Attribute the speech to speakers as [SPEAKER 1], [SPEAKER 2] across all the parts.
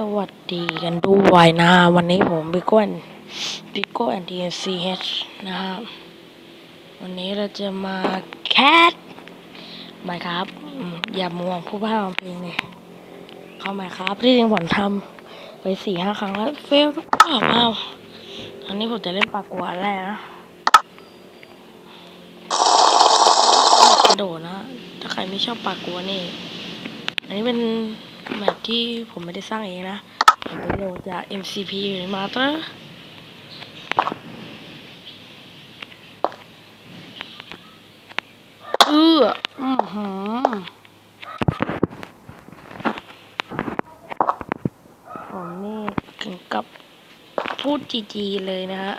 [SPEAKER 1] สวัสดีกันด้วยนะวันนี้ผมบิโก้บิโก้แอนดีเอ็นซีเฮชนะครับวันนี้เราจะมาแคทหมาครับ อย่ามัวผู้พายเพลงเนี่ยเข้าหมาครับที่จริงผมทำไปสี่ห้าครั้งแล้วเฟลทุกรอบอ้าวอันนี้ผมจะเล่นปากกัวแรกนะกระโดดนะ ถ้าใครไม่ชอบปากกัวนี่ อันนี้เป็น แบบที่ผมไม่ได้สร้างเองนะ ผมไปโหลดจาก MCP อยู่ในมาเตอร์เอออือหือผมนี่ถึงกับพูดจีจีเลยนะฮะ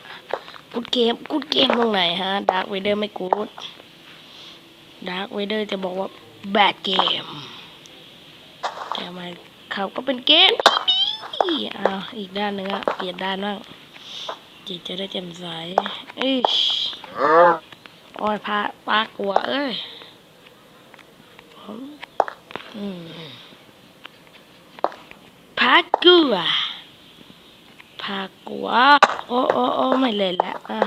[SPEAKER 1] กูดเกมกูดเกมตรงไหนฮะดาร์ v เวเดอร์ไม่กูดดาร์ v เวเดอร์จะบอกว่าแบดเกม แต่มันเขาก็เป็นเกมดีๆอ้าวอีกด้านหนึงอะเปลี่ยนด้านบ้างจิตจะได้แจ่มใสเอ้ยโอ้ยพาปากลัวเอ้ยผมอืมพากลัวพากลัวโอ้โอ้โอ้ไม่เล่นแล้วอะ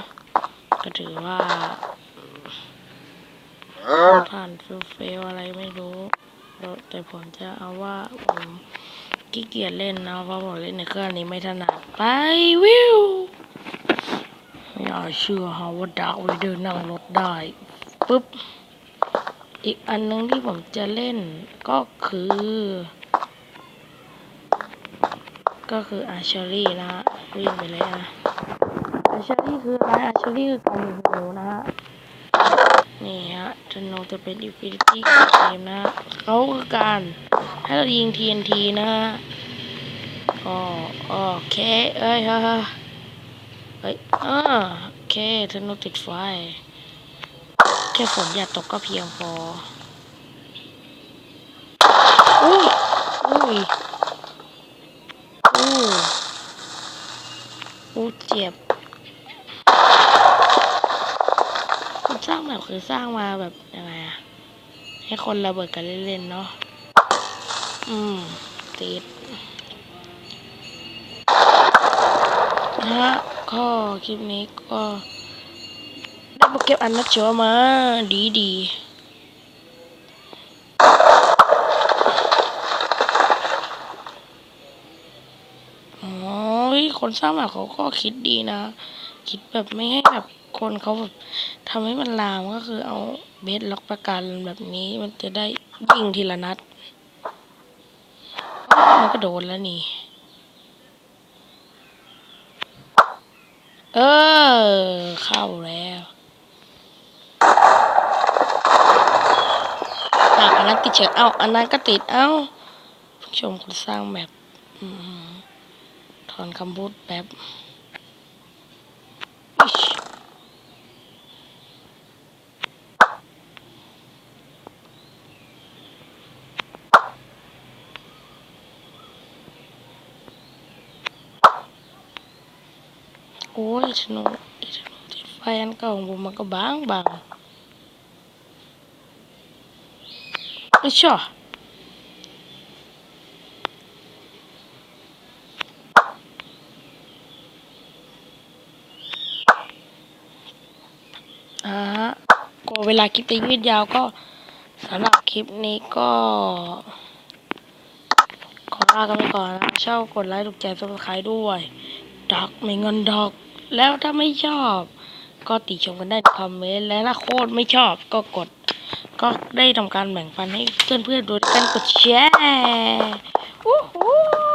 [SPEAKER 1] ก็ถือว่าผ่านฟิลเฟลอะไรไม่รู้ แต่ผมจะเอาว่าผมขี้เกียจเล่นนะเพราะผมเล่นในเครื่องนี้ไม่ถนัดไปวิวไม่อาเชื่อฮะว่าดาวเดินนั่งรถได้ปุ๊บอีกอันหนึงที่ผมจะเล่นก็คือ ก็คืออาร์ชอรี่นะฮะวิ่งไปเลยนะอาร์ชอรี่คืออะไรอาร์ชอรี่คือการยิงธนูนะฮะ ธนูจะเป็นอินฟินิตี้เกมนะเขาคือการให้เรายิง TNT นะฮะก็โอเค เอ้ยฮะเฮ้ยอ่าโอเคธนูติดไฟ แค่ฝนอย่าตกก็เพียงพอ อุ้ย อุ้ยอู้อู้เจ็บ คุณส ร้างแบบคือสร้างมาแบบยังไงอะให้คนระเบิดกันเล่นๆเนาะ อืมติดนะฮะก็คลิปนี้ก็ได้โปเก็บอันนัดเชอมาดีดีๆอ๋อคนสร้างแบบเขาก็คิดดีนะ คิดแบบไม่ให้แบบ คนเขาแบบทำให้มันลามก็คือเอาเบสล็อกประกันแบบนี้มันจะได้ยิงทีละนัด มันก็โดนแล้วนี่ เออ เข้าแล้วอันนั้นติดเฉยเอ้าอันนั้นก็ติดเอ้าผู้ชมคนสร้างแบบถอนคำพูดแบบ อ้ยธนูธนูติดไฟอันเก่าของผมมันก็บางบางไม่ชอบอ่าฮะกลัวเวลาคลิปจะยืดยาวก็สำหรับคลิปนี้ก็ขอลากันไปก่อนนะชอบกดไลค์ถูกใจซับสไครด้วยดักไม่เงินดอก แล้วถ้าไม่ชอบ ก็ติชมกันได้คอมเมนต์และถ้าโคตรไม่ชอบก็กด ก็ได้ทำการแบ่งปันให้เพื่อนๆดูด้วยกันกดแชร์วู้ฮู้